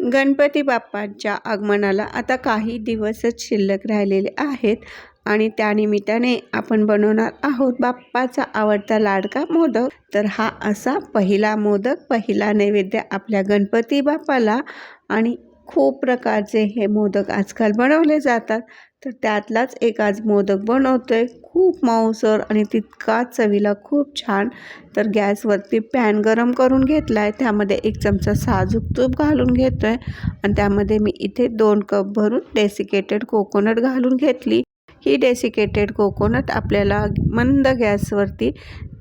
गणपती बाप्पांच्या आगमनाला आता काही दिवसच शिल्लक राहिलेले आहेत आणि त्यानिमित्ताने आपण बनवणार आहोत बाप्पाचा आवडता लाडका मोदक. तर हा असा पहिला मोदक पहिला नैवेद्य आपल्या गणपती बाप्पाला आणि खूप प्रकारचे हे मोदक आजकाल बनवले जातात. तर त्यातलाच एक आज मोदक बनवतो आहे खूप मऊसर आणि तितकाच चवीला खूप छान. तर गॅसवरती पॅन गरम करून घेतला आहे त्यामध्ये एक चमचा साजूक तूप घालून घेतो आहे आणि त्यामध्ये मी इथे दोन कप भरून डेसिकेटेड कोकोनट घालून घेतली. ही डेसिकेटेड कोकोनट आपल्याला मंद गॅसवरती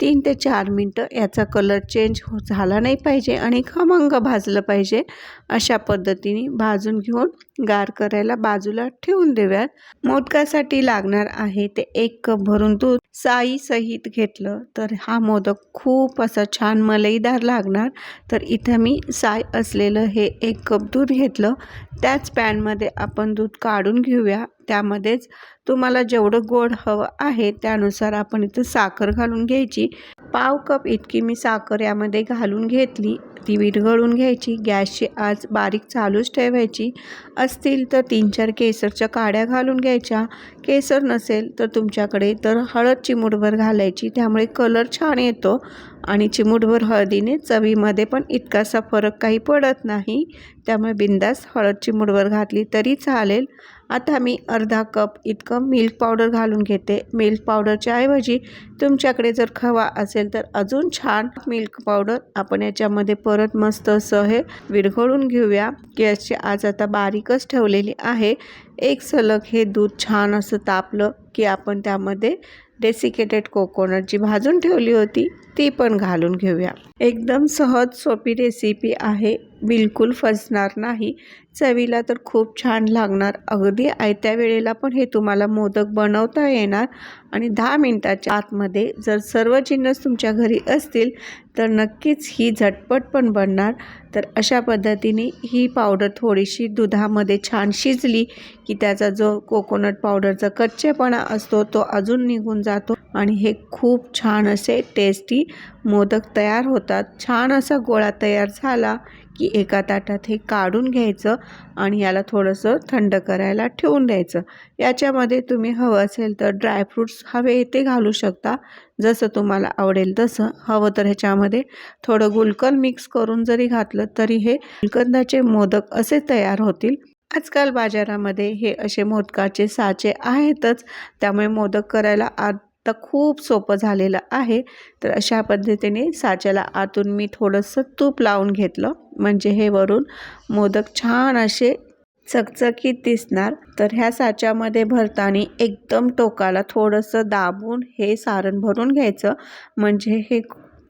तीन ते चार मिनटं याचा कलर चेंज हो झाला नाही पाहिजे आणि खमंग भाजलं पाहिजे. अशा पद्धतीने भाजून घेऊन गार करायला बाजूला ठेवून देऊयात. मोदकासाठी लागणार आहे ते एक कप भरून दूध. साई सहित घेतलं तर हा मोदक खूप असा छान मलईदार लागणार. तर इथं मी साय असलेलं हे एक कप दूध घेतलं. त्याच पॅनमध्ये आपण दूध काढून घेऊया. त्यामध्येच तुम्हाला जेवढं गोड हवं आहे त्यानुसार आपण इथं साखर घालून घ्यायची. पाव कप इतकी मी साखर यामध्ये घालून घेतली. ती विरघळून घ्यायची. गॅसची आज बारीक चालूच ठेवायची. असतील तर तीन चार केसरच्या काड्या घालून घ्यायच्या. केसर नसेल तर तुमच्याकडे तर हळद चिमूटभर घालायची. त्यामुळे कलर छान येतो आणि चिमूटभर हळदीने चवीमध्ये पण इतकासा फरक काही पडत नाही. त्यामुळे बिंदास हळद चिमूटभर घातली तरी चालेल. आता मी अर्धा कप इतकं मिल्क पावडर घालून घेते. मिल्क पावडरच्या ऐवजी तुमच्याकडे जर खवा असेल तर अजून छान मिल्क पावडर आपण याच्यामध्ये परत मस्त असं हे विरघळून घेऊया. गॅसची आज आता बारीकच ठेवलेली आहे. एक सलग हे दूध छान असं तापलं. की आपण त्यामध्ये डेसिकेटेड कोकोनट जी भाजून ठेवली होती ती पण घालून घेऊया. एकदम सहज सोपी रेसिपी आहे. बिलकुल फसणार नाही. चवीला तर खूप छान लागणार. अगदी आयत्या वेळेला पण हे तुम्हाला मोदक बनवता येणार. आणि दहा मिनटाच्या आतमध्ये जर सर्व जिन्नस तुमच्या घरी असतील तर नक्कीच ही झटपट पण बनणार. तर अशा पद्धतीने ही पावडर थोडीशी दुधामध्ये छान शिजली की त्याचा जो कोकोनट पावडरचा कच्चेपणा असतो तो अजून निघून जातो आणि हे खूप छान असे टेस्टी मोदक तयार होतात. छान असा गोळा तयार झाला की एका ताटात हे काढून घ्यायचं आणि याला थोडंसं थंड करायला ठेवून द्यायचं. याच्यामध्ये तुम्ही हवं असेल तर ड्रायफ्रूट्स हवे ते घालू शकता. जसं तुम्हाला आवडेल तसं. हवं तर ह्याच्यामध्ये थोडं गुलकंद मिक्स करून जरी घातलं तरी हे गुलकंदाचे मोदक असे तयार होतील. आजकाल बाजारामध्ये हे असे मोदकाचे साचे आहेतच. त्यामुळे मोदक करायला आता खूप सोपं झालेलं आहे. तर अशा पद्धतीने साच्याला आतून मी थोडंसं तूप लावून घेतलं. म्हणजे हे वरून मोदक छान असे चकचकीत दिसणार. तर ह्या साच्यामध्ये भरताना एकदम टोकाला थोडंसं दाबून हे सारण भरून घ्यायचं. म्हणजे हे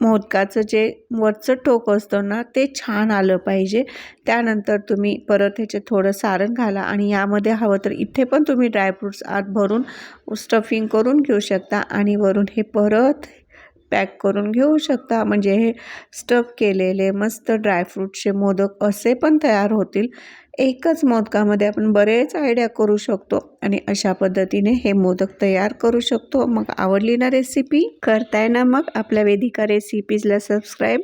मोदकाचं जे वरचं टोक असतं ना ते छान आलं पाहिजे. त्यानंतर तुम्ही परत ह्याचे थोडं सारण घाला आणि यामध्ये हवं तर इथे पण तुम्ही ड्रायफ्रूट्स आत भरून स्टफिंग करून घेऊ शकता आणि वरून हे परत पॅक करून घेऊ शकता. म्हणजे हे स्टफ केलेले मस्त ड्रायफ्रूटचे मोदक असे पण तयार होतील. एकच मोदकामध्ये आपण बरेच आयडिया करू शकतो आणि अशा पद्धतीने हे मोदक तयार करू शकतो. मग आवडली ना रेसिपी करताय ना मग. आपल्या वेदिका रेसिपीजला सबस्क्राईब